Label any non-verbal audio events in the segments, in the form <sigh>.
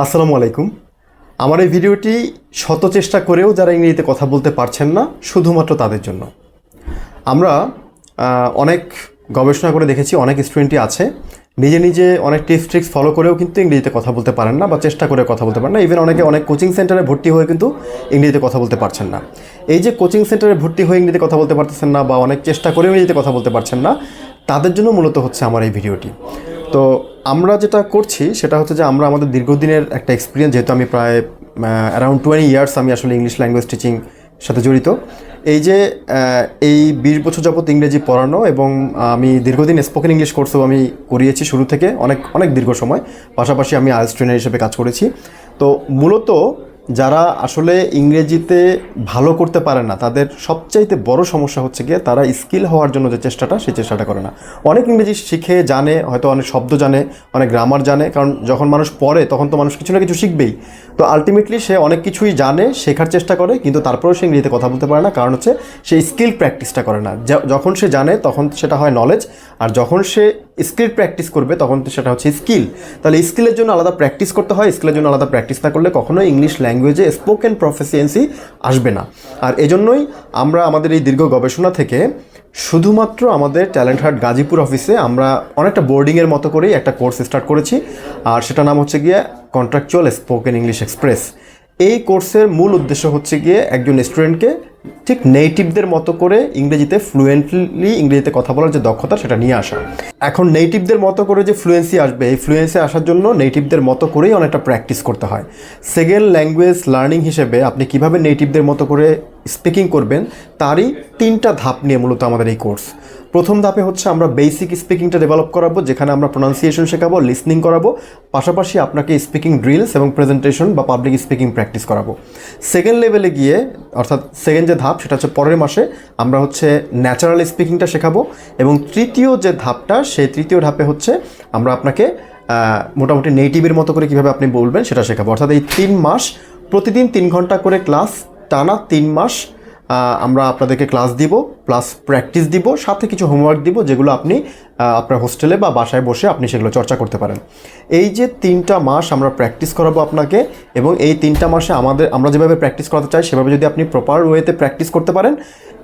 আসসালামু আলাইকুম। আমার এই ভিডিওটি শত চেষ্টা করেও যারা ইংরেজিতে কথা বলতে পারছেন না, শুধুমাত্র তাদের জন্য। আমরা অনেক গবেষণা করে দেখেছি, অনেক স্টুডেন্টই আছে, নিজে নিজে অনেক টিপস ট্রিক্স ফলো করেও কিন্তু ইংরেজিতে কথা বলতে পারেন না বা চেষ্টা করে কথা বলতে পারেন না। ইভেন অনেকে অনেক কোচিং সেন্টারে ভর্তি হয়ে কিন্তু ইংরেজিতে কথা বলতে পারছেন না। এই যে কোচিং সেন্টারে ভর্তি হয়ে ইংরেজিতে কথা বলতে পারতেছেন না বা অনেক চেষ্টা করেও ইংরেজিতে কথা বলতে পারছেন না, তাদের জন্য মূলত হচ্ছে আমার এই ভিডিওটি। তো আমরা যেটা করছি, সেটা হচ্ছে যে আমরা আমাদের দীর্ঘদিনের একটা এক্সপিরিয়েন্স যেহেতু আমি প্রায় অ্যারাউন্ড টোয়েন্টি ইয়ার্স আমি আসলে ইংলিশ ল্যাঙ্গুয়েজ টিচিং সাথে জড়িত। এই যে এই বিশ বছর যাবত ইংরেজি পড়ানো এবং আমি দীর্ঘদিন স্পোকেন ইংলিশ কোর্সও আমি করিয়েছি শুরু থেকে, অনেক অনেক দীর্ঘ সময়। পাশাপাশি আমি আইএলস ট্রেনার হিসেবে কাজ করেছি। তো মূলত যারা আসলে ইংরেজিতে ভালো করতে পারে না, তাদের সবচাইতে বড় সমস্যা হচ্ছে গিয়ে তারা স্কিল হওয়ার জন্য যে চেষ্টাটা, সেই চেষ্টাটা করে না। অনেক ইংরেজি শিখে জানে, হয়তো অনেক শব্দ জানে, অনেক গ্রামার জানে, কারণ যখন মানুষ পড়ে, তখন তো মানুষ কিছু না কিছু শিখবেই। তো আলটিমেটলি সে অনেক কিছুই জানে, শেখার চেষ্টা করে, কিন্তু তারপরেও সে ইংরেজিতে কথা বলতে পারে না, কারণ হচ্ছে সে স্কিল প্র্যাকটিসটা করে না। যখন সে জানে, তখন সেটা হয় নলেজ আর যখন সে স্কিল প্র্যাকটিস করবে, তখন তো সেটা হচ্ছে স্কিল। তাহলে স্কিলের জন্য আলাদা প্র্যাকটিস করতে হয়, স্কিলের জন্য আলাদা প্র্যাকটিস না করলে কখনোই ইংলিশ ল্যাঙ্গুয়েজে স্পোকেন প্রফেসিয়েন্সি আসবে না। আর এজন্যই আমরা আমাদের এই দীর্ঘ গবেষণা থেকে শুধুমাত্র আমাদের ট্যালেন্ট হার্ট গাজীপুর অফিসে আমরা অনেকটা বোর্ডিংয়ের মতো করেই একটা কোর্স স্টার্ট করেছি। আর সেটা নাম হচ্ছে গিয়ে কন্ট্রাকচুয়াল স্পোকেন ইংলিশ এক্সপ্রেস। এই কোর্সের মূল উদ্দেশ্য হচ্ছে গিয়ে একজন স্টুডেন্টকে ঠিক নেটিভদের মতো করে ইংরেজিতে ফ্লুয়েন্টলি ইংরেজিতে কথা বলার যে দক্ষতা সেটা নিয়ে আসা। এখন নেটিভদের মতো করে যে ফ্লুয়েন্সি আসবে, এই ফ্লুয়েন্সি আসার জন্য নেটিভদের মতো করেই অনেকটা প্র্যাকটিস করতে হয়। সেকেন্ড ল্যাঙ্গুয়েজ লার্নিং হিসেবে আপনি কীভাবে নেটিভদের মতো করে স্পিকিং করবেন, তারই তিনটা ধাপ নিয়ে মূলত আমাদের এই কোর্স। প্রথম ধাপে হচ্ছে আমরা বেসিক স্পিকিংটা ডেভেলপ করাবো, যেখানে আমরা প্রোনাউন্সিয়েশন শেখাবো লিসনিং করাবো, পাশাপাশি আপনাকে স্পিকিং ড্রিলস এবং প্রেজেন্টেশন বা পাবলিক স্পিকিং প্র্যাকটিস করাবো। সেকেন্ড লেভেলে গিয়ে, অর্থাৎ সেকেন্ড যে ধাপ, সেটা হচ্ছে পরের মাসে আমরা হচ্ছে ন্যাচারাল স্পিকিংটা শেখাবো এবং তৃতীয় যে ধাপটা, সেই তৃতীয় ধাপে হচ্ছে আমরা আপনাকে মোটামুটি নেটিভের মতো করে কীভাবে আপনি বলবেন সেটা শেখাবো। অর্থাৎ এই তিন মাস, প্রতিদিন তিন ঘণ্টা করে ক্লাস টানা তিন মাস আমরা আপনাদেরকে ক্লাস দিব প্লাস প্র্যাকটিস দিব, সাথে কিছু হোমওয়ার্ক দিব যেগুলো আপনি আপনার হোস্টেলে বা বাসায় বসে আপনি সেগুলো চর্চা করতে পারেন। এই যে তিনটা মাস আমরা প্র্যাকটিস করাবো আপনাকে এবং এই তিনটা মাসে আমাদের, আমরা যেভাবে প্র্যাকটিস করাতে চাই সেভাবে যদি আপনি প্রপার ওয়েতে প্র্যাকটিস করতে পারেন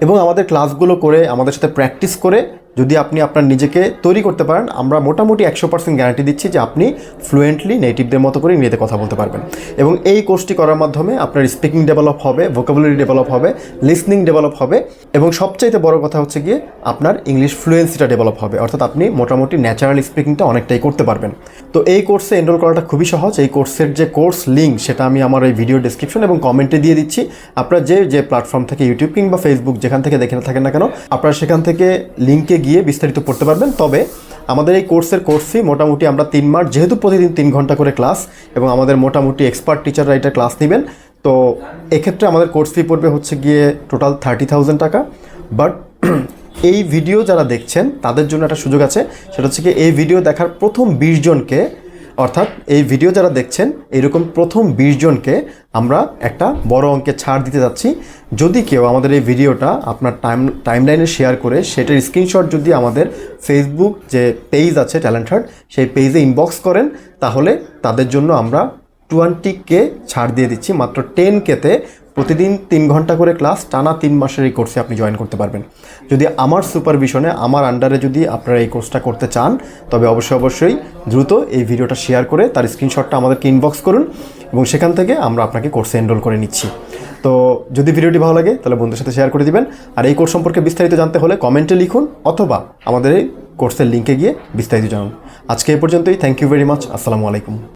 এবং আমাদের ক্লাসগুলো করে আমাদের সাথে প্র্যাকটিস করে যদি আপনি আপনার নিজেকে তৈরি করতে পারেন, আমরা মোটামুটি একশো পার্সেন্ট গ্যারান্টি দিচ্ছি যে আপনি ফ্লুয়েন্টলি নেটিভদের মতো করে ইংরেজিতে কথা বলতে পারবেন। এবং এই কোর্সটি করার মাধ্যমে আপনার স্পিকিং ডেভেলপ হবে ভোকাবুলারি ডেভেলপ হবে লিসনিং ডেভেলপ হবে, এবং সবচাইতে বড় কথা হচ্ছে গিয়ে আপনার ইংলিশ ফ্লুয়েন্সিটা ডেভেলপ হবে। অর্থাৎ আপনি মোটামুটি ন্যাচারাল স্পিকিংটা অনেকটাই করতে পারবেন। তো এই কোর্সে এনরোল করাটা খুবই সহজ। এই কোর্সের যে কোর্স লিঙ্ক সেটা আমি আমার এই ভিডিও ডিসক্রিপশন এবং কমেন্টে দিয়ে দিচ্ছি। আপনারা যে যে প্ল্যাটফর্ম থেকে ইউটিউব কিংবা ফেসবুক যেখান থেকে দেখে থাকেন না কেন, আপনারা সেখান থেকে লিঙ্কে গিয়ে বিস্তারিত পড়তে পারবেন। তবে আমাদের এই কোর্সের কোর্সই মোটামুটি আমরা তিন মাস, যেহেতু প্রতিদিন তিন ঘণ্টা করে ক্লাস এবং আমাদের মোটামুটি এক্সপার্ট টিচাররা এটা ক্লাস নেবেন, তো এক্ষেত্রে আমাদের কোর্স ফি পড়বে হচ্ছে গিয়ে টোটাল থার্টি থাউজেন্ড টাকা। বাট <clears throat> এই ভিডিও যারা দেখছেন, তাদের জন্য একটা সুযোগ আছে, সেটা হচ্ছে কি এই ভিডিও দেখার প্রথম বিশ জনকে অর্থাৎ এই ভিডিও যারা দেখছেন, এরকম প্রথম বিশ জনকে আমরা একটা বড় অঙ্কে ছাড় দিতে যাচ্ছি। যদি কেউ আমাদের এই ভিডিওটা আপনার টাইম টাইমলাইনে শেয়ার করে, সেটার স্ক্রিনশট যদি আমাদের ফেসবুক যে পেজ আছে ট্যালেন্ট হার্ট সেই পেজে ইনবক্স করেন, তাহলে তাদের জন্য আমরা টোয়েন্টি কে ছাড় দিয়ে দিচ্ছি, মাত্র টেন কেতে প্রতিদিন তিন ঘণ্টা করে ক্লাস, টানা তিন মাসের এই কোর্সে আপনি জয়েন করতে পারবেন। যদি আমার সুপারভিশনে আমার আন্ডারে যদি আপনারা এই কোর্সটা করতে চান, তবে অবশ্যই অবশ্যই দ্রুত এই ভিডিওটা শেয়ার করে তার স্ক্রিনশটটা আমাদেরকে ইনবক্স করুন এবং সেখান থেকে আমরা আপনাকে কোর্সে এনরোল করে নিচ্ছি। তো যদি ভিডিওটি ভালো লাগে, তাহলে বন্ধুর সাথে শেয়ার করে দিবেন। আর এই কোর্স সম্পর্কে বিস্তারিত জানতে হলে কমেন্টে লিখুন অথবা আমাদের এই কোর্সের লিঙ্কে গিয়ে বিস্তারিত জানুন। আজকে এই পর্যন্তই। থ্যাংক ইউ ভেরি মাচ আসসালামু আলাইকুম।